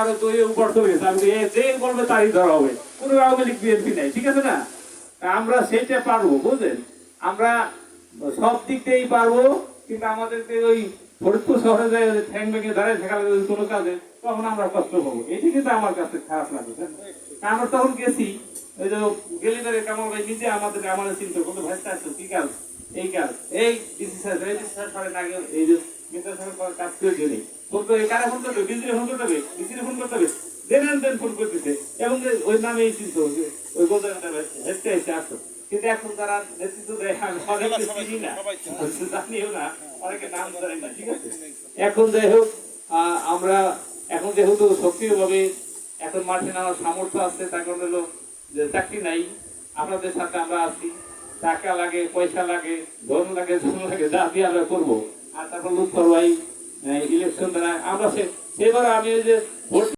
আরও তো উপর আমি যে বলবে তারই ধরা হবে। কোনো আওয়ামী বিএনপি নাই, ঠিক আছে না? আমরা সেইটা পারব, বুঝলেন? আমরা সব দিক দিয়েই পারব, কিন্তু আমাদেরকে ওই ফরিদপুর শহরে যায় ঠ্যাং ভেঙে দাঁড়িয়ে থাকা লাগবে কোনো কাজে, তখন আমরা কষ্ট পাবো। এটি কিন্তু আমার কাছে খারাপ লাগে আমরা তখন গেছি, ওই যে গেলিদারে কামাল ভাই নিজে আমাদের আমাদের চিন্তা করতে ভাই চাইছো কি কাজ? এই কাজ, এই ডিসি স্যার এই ডিসি স্যার সরেন আগে এই যে মিত্র স্যার কাজ করে দিয়ে ফোন করে কারা ফোন করবে? ডিসিরে ফোন করতে হবে? ডিসিরে ফোন করতে হবে? দেন ফোন করতেছে। এবং ওই নামে এই চিন্তা যে ওই হেঁটে এসে কিন্তু এখন তারা নেতৃত্ব দেয় অনেকে চিনি না। জানিও না অনেকে নাম ধরে না ঠিক আছে? এখন যাই হোক আমরা এখন যেহেতু সক্রিয়ভাবে এখন মাঠে নামার সামর্থ্য আছে তার কারণ হলো যে চাকরি নাই। আপনাদের সাথে আমরা আছি। টাকা লাগে, পয়সা লাগে, ধন লাগে ধন লাগে, যা দিয়ে আমরা করব। আর তারপর লুৎফর ভাই ইলেকশন দ্বারা আমরা সেবার আমি যে ভোট